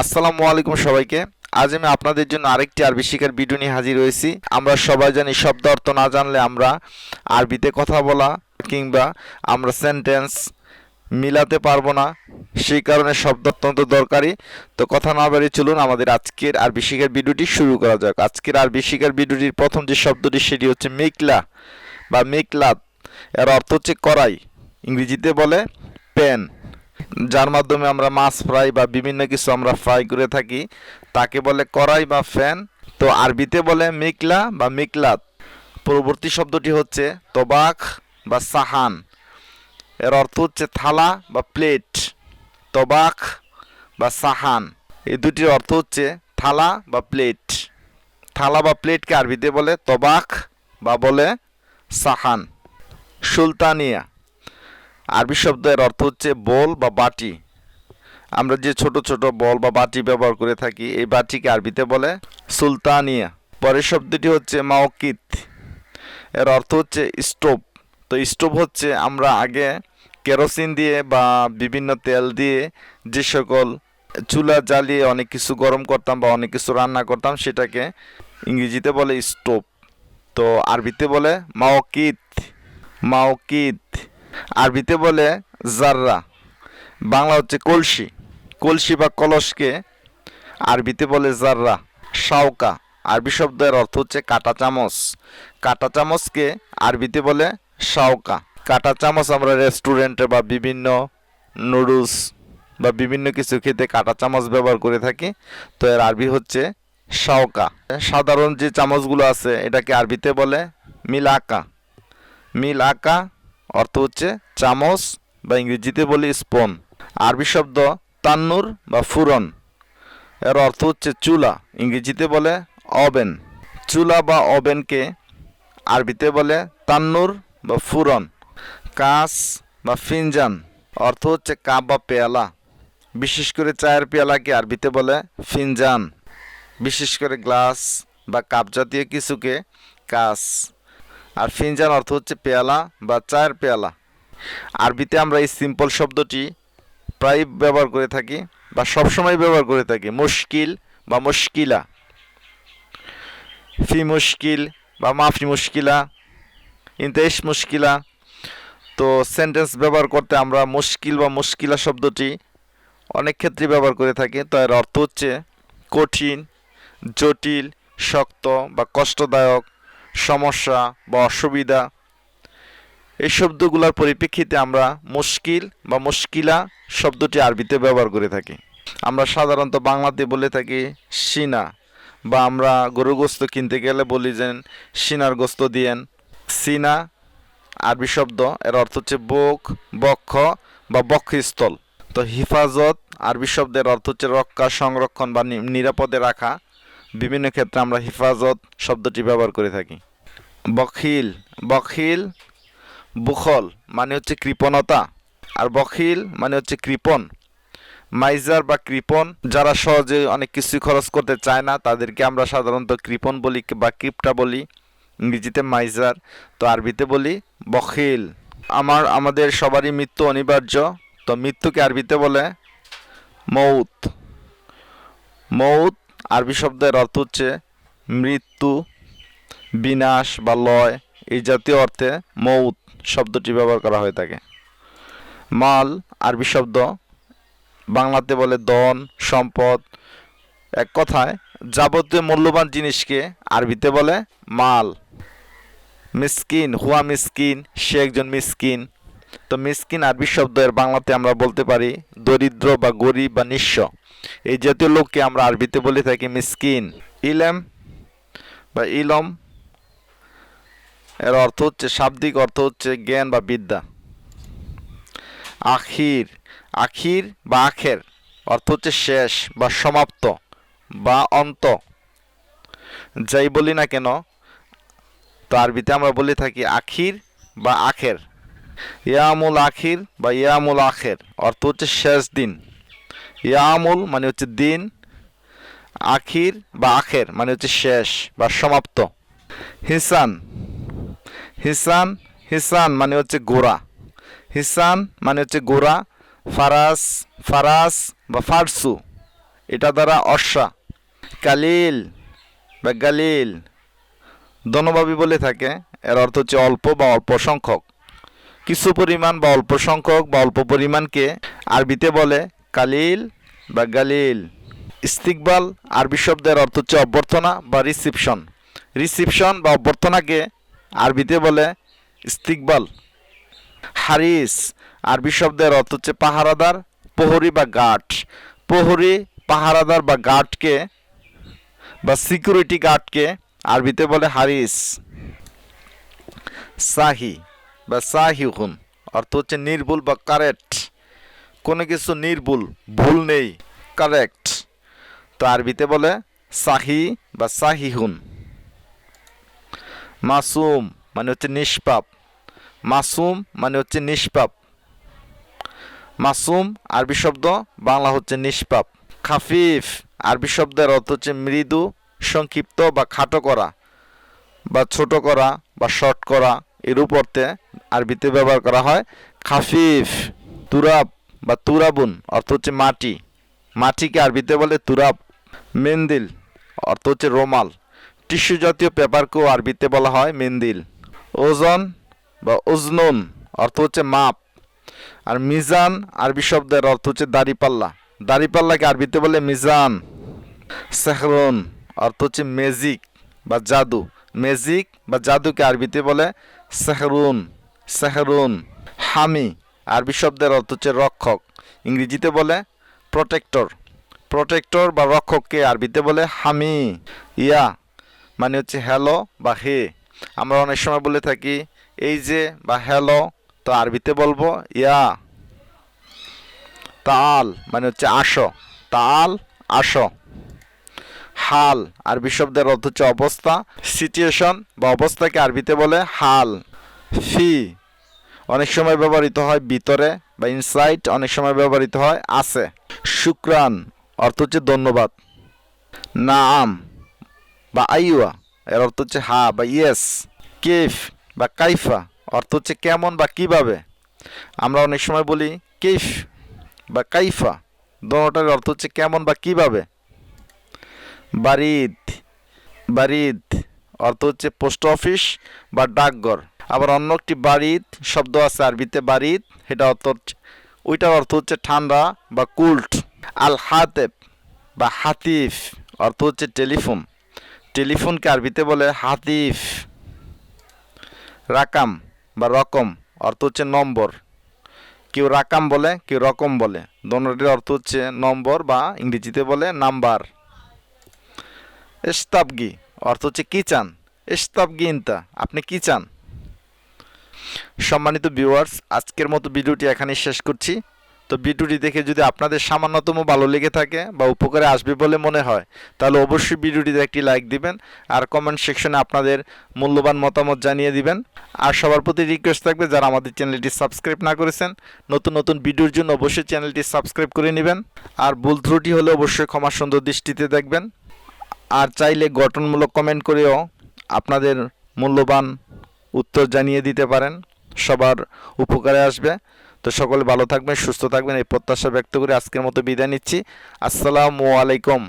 আসসালামু আলাইকুম সবাইকে। আজ আমি আপনাদের জন্য আরেকটি আরবি শিখার ভিডিও নিয়ে হাজির হয়েছি। আমরা সবাই জানি শব্দ অর্থ না জানলে আমরা আরবিতে কথা বলা কিংবা আমরা সেন্টেন্স মিলাতে পারব না। সেই কারণে শব্দ অত্যন্ত দরকারি। তো কথা না বাড়িয়ে চলুন আমাদের আজকের আরবি শিখার ভিডিওটি শুরু করা যাক। আজকের আরবি শিখার ভিডিওটির প্রথম যে শব্দটি সেটি হচ্ছে মেকলা বা মেকলাত এর অর্থ হচ্ছে কড়াই। ইংরেজিতে বলে পেন যার মাধ্যমে আমরা মাছ ফ্রাই বা বিভিন্ন কিছু আমরা ফ্রাই করে থাকি, তাকে বলে কড়াই বা ফ্যান, তো আরবিতে বলে মিকলা বা মিকলাত। পরবর্তী শব্দটি হচ্ছে তোবাক বা সাহান। এর অর্থ হচ্ছে থালা বা প্লেট। তোবাক বা সাহান। এই দুটির অর্থ হচ্ছে থালা বা প্লেট। থালা বা প্লেটকে আরবিতে বলে তোবাক বা বলে সাহান। সুলতানিয়া। আরবি শব্দ এর অর্থ হচ্ছে বল বা বাটি। আমরা যে ছোট ছোট বল বা বাটি ব্যবহার করে থাকি, এই বাটিকে আরবিতে বলে সুলতানিয়া। পরের শব্দটি হচ্ছে মাওকিত। এর অর্থ হচ্ছে স্টোভ। তো স্টোভ হচ্ছে আমরা আগে কেরোসিন দিয়ে বা বিভিন্ন তেল দিয়ে যে সকল চুলা জ্বালিয়ে অনেক কিছু গরম করতাম বা অনেক কিছু রান্না করতাম, সেটাকে ইংরেজিতে বলে স্টোভ। তো আরবিতে বলে মাওকিত। মাওকিত। আরবিতে বলে জাররা, বাংলা হচ্ছে কলসি। কলসি বা কলসকে আরবিতে বলে জাররা, শাওকা। আরবি শব্দের অর্থ হচ্ছে কাটা চামচ। কাটা চামচকে আরবিতে বলে শাওকা। কাটা চামচ আমরা রেস্টুরেন্টে বা বিভিন্ন নুডলস বা বিভিন্ন কিছু খেতে কাটা চামচ ব্যবহার করে থাকি। তো এর আরবি হচ্ছে শাওকা। সাধারণ যে চামচগুলো আছে, এটাকে আরবিতে বলে মিলাকা। মিল আকা অর্থ হচ্ছে চামচ বা ইংরেজিতে বলি স্পন। আরবি শব্দ তান্নুর বা ফুরন। এর অর্থ হচ্ছে চুলা, ইংরেজিতে বলে ওভেন। চুলা বা ওভেনকে আরবিতে বলে তান্নুর বা ফুরন। কাস বা ফিনজান, অর্থ হচ্ছে কাপ বা পেয়ালা। বিশেষ করে চায়ের পেয়ালাকে আরবিতে বলে ফিনজান। বিশেষ করে গ্লাস বা কাপ জাতীয় কিছুকে কাস আর ফিনজান অর্থ হচ্ছে পেয়ালা বা চায়ের পেয়ালা। আরবিতে আমরা এই সিম্পল শব্দটি প্রায় ব্যবহার করে থাকি বা সবসময় ব্যবহার করে থাকি। মুশকিল বা মুশকিলা, ফি মুশকিল বা মাফি মুশকিলা, ইন্তেশ মুশকিলা। তো সেন্টেন্স ব্যবহার করতে আমরা মুশকিল বা মুশকিলা শব্দটি অনেক ক্ষেত্রে ব্যবহার করে থাকি। তো এর অর্থ হচ্ছে কঠিন, জটিল, শক্ত বা কষ্টদায়ক সমস্যা বা অসুবিধা, এই শব্দগুলোর পরিপ্রেক্ষিতে আমরা মুশকিল বা মুশকিলা শব্দটি আরবিতে ব্যবহার করে থাকি। আমরা সাধারণত বাংলাতে বলে থাকি সিনা বা আমরা গরু গোস্ত কিনতে গেলে বলি যে সিনার গোস্ত দিয়েন। সিনা আরবি শব্দ, এর অর্থ হচ্ছে বুক, বক্ষ বা বক্ষস্থল। তো হিফাজত আরবি শব্দের অর্থ হচ্ছে রক্ষা, সংরক্ষণ বা নিরাপদে রাখা। বিভিন্ন ক্ষেত্রে আমরা হেফাজত শব্দটি ব্যবহার করে থাকি। বখিল বখিল, বুখল মানে হচ্ছে কৃপণতা আর বখিল মানে হচ্ছে কৃপণ। মাইজার বা কৃপণ, যারা সহজে অনেক কিছু খরচ করতে চায় না, তাদেরকে আমরা সাধারণত কৃপণ বলি বা কিপটা বলি, ইংরেজিতে মাইজার, তো আরবিতে বলি বখিল। আমার, আমাদের সবারই মৃত্যু অনিবার্য, তো মৃত্যুকে আরবিতে বলে মৌত। মৌত আরবি শব্দের অর্থ হচ্ছে মৃত্যু, বিনাশ বা লয়। এই জাতীয় অর্থে মৌত শব্দটি ব্যবহার করা হয়ে থাকে। মাল, আরবি শব্দ, বাংলাতে বলে ধন, সম্পদ। এক কথায়, যাবতীয় মূল্যবান জিনিসকে আরবিতে বলে মাল। মিসকিন, হুয়া মিসকিন, সে একজন মিসকিন। তো মিসকিন আরবি শব্দ এর বাংলাতে আমরা বলতে পারি দরিদ্র বা গরিব বা নিঃস্ব। এই জাতীয় লোককে আমরা আরবিতে বলে থাকি মিসকিন। ইলেম বা ইলম, এর অর্থ হচ্ছে শাব্দিক অর্থ হচ্ছে জ্ঞান বা বিদ্যা। আখির আখির বা আখের অর্থ হচ্ছে শেষ বা সমাপ্ত বা অন্ত। যাই বলি না কেন, তো আরবিতে আমরা বলে থাকি আখির বা আখের। ইয়ামুল আখির বা ইয়ামুল আখের অর্থ হচ্ছে শেষ দিন। ইয়ামুল মানে হচ্ছে দিন, আখির বা আখের মানে হচ্ছে শেষ বা সমাপ্ত। হিসান হিসান হিসান মানে হচ্ছে গোড়া। হিসান মানে হচ্ছে গোড়া, ফারাস ফারাস বা ফারসু। এটা দ্বারা অর্ষা কালিল বা গালিল। দনবাবী বলে থাকে, এর অর্থ হচ্ছে অল্প বা অল্প সংখ্যক। কিছু পরিমাণ বা অল্প সংখ্যক বা অল্প পরিমাণকে আরবিতে বলে কালিল বা গালিল। ইস্তিকবাল আরবি শব্দের অর্থ হচ্ছে অভ্যর্থনা বা রিসিপশন রিসিপশন বা অভ্যর্থনাকে আরবিতে বলে ইস্তিকবাল। হারিস আরবি শব্দের অর্থ হচ্ছে পাহারাদার, প্রহরী বা গার্ড। প্রহরী, পাহারাদার বা গার্ডকে বা সিকিউরিটি গার্ডকে আরবিতে বলে হারিস। সাহি বা সাহি সাহিহুন অর্থ হচ্ছে নির্ভুল বা কারেক্ট। কোনো কিছু নির্ভুল, ভুল নেই কারেক্ট তো আরবিতে বলে সাহি বা সাহিহুন। মাসুম মানে হচ্ছে নিষ্পাপ। মাসুম মানে হচ্ছে নিষ্পাপ। মাসুম আরবি শব্দ বাংলা হচ্ছে নিষ্পাপ। খাফিফ আরবি শব্দের অর্থ হচ্ছে মৃদু, সংক্ষিপ্ত বা খাটো করা বা ছোট করা বা শর্ট করা। এর উপরতে আরবিতে ব্যবহার করা হয় খাফিফ তুরাব বা তুরাবুন, অর্থ হচ্ছে মাটি। মাটিকে আরবিতে বলে তুরাব, মেন্দিল, অর্থ হচ্ছে রোমাল। টিস্যু জাতীয় পেপারকেও আরবিতে বলা হয় মেন্দিল। ওজন বা ওজনুন, অর্থ হচ্ছে মাপ। আর মিজান, আরবি শব্দের অর্থ হচ্ছে দাড়িপাল্লা। দাড়িপাল্লাকে আরবিতে বলে মিজান। সেহরুন, অর্থ হচ্ছে মেজিক বা জাদু। মেজিক বা জাদুকে আরবিতে বলে সেহরুন সেহরুন। হামি আরবি শব্দের অর্থ হচ্ছে রক্ষক। ইংরেজিতে বলে প্রোটেক্টর প্রোটেক্টর বা রক্ষককে আরবিতে বলে হামি, ইয়া মানে হচ্ছে হ্যালো বা হে। আমরা অনেক সময় বলে থাকি এই যে বা হ্যালো তো আরবিতে বলব ইয়া। তাল মানে হচ্ছে আসো। তাল, আসো। হাল, আরবি শব্দের অর্থ হচ্ছে অবস্থা সিচুয়েশন বা অবস্থাকে আরবিতে বলে হাল। ফি অনেক সময় ব্যবহৃত হয় ভিতরে বা ইনসাইট অনেক সময় ব্যবহৃত হয় আছে। শুক্রান অর্থ হচ্ছে ধন্যবাদ। নাম বা আইয়া এর অর্থ হচ্ছে হা বা ইয়েস। কেফ বা কাইফা, অর্থ হচ্ছে কেমন বা কীভাবে। আমরা অনেক সময় বলি কেফ বা কাইফা, দোনোটার অর্থ হচ্ছে কেমন বা কীভাবে। বারিদ বারিদ, অর্থ হচ্ছে পোস্ট অফিস বা ডাকঘর। আবার অন্য একটি বারিদ শব্দ আছে আরবিতে বারিদ সেটা অর্থ ওইটার অর্থ হচ্ছে ঠান্ডা বা কুল্ট আল হাতেব বা হাতিফ, অর্থ হচ্ছে টেলিফোন। টেলিফোনকে আরবিতে বলে হাতিফ। রাকাম বা রকম, অর্থ হচ্ছে নম্বর। কেউ রাকাম বলে, কেউ রকম বলে। দোনোটির অর্থ হচ্ছে নম্বর বা ইংরেজিতে বলে নাম্বার। এস্তাবগি অর্থ হচ্ছে কি চান? এস্তাবগি ইনতা আপনি কি চান? সম্মানিত ভিউয়ার্স আজকের মতো ভিডিওটি এখানেই শেষ করছি। তো ভিডিওটি দেখে যদি আপনাদের সামান্যতম ভালো লেগে থাকে বা উপকারে আসবে বলে মনে হয়, তাহলে অবশ্যই ভিডিওটিতে একটি লাইক দিবেন আর কমেন্ট সেকশনে আপনাদের মূল্যবান মতামত জানিয়ে দিবেন। আর সবার প্রতি রিকোয়েস্ট থাকবে যারা আমাদের চ্যানেলটি সাবস্ক্রাইব না করেছেন, নতুন নতুন ভিডিওর জন্য অবশ্যই চ্যানেলটি সাবস্ক্রাইব করে নেবেন। আর ভুল ত্রুটি হলে অবশ্যই ক্ষমা সুন্দর দৃষ্টিতে দেখবেন। আর চাইলে গঠনমূলক কমেন্ট করেও আপনাদের মূল্যবান উত্তর জানিয়ে দিতে পারেন। সবার উপকারে আসবে। তো সকলে ভালো থাকবেন, সুস্থ থাকবেন। এই প্রত্যাশা ব্যক্ত করে আজকের মতো বিদায় নিচ্ছি। আসসালামু আলাইকুম।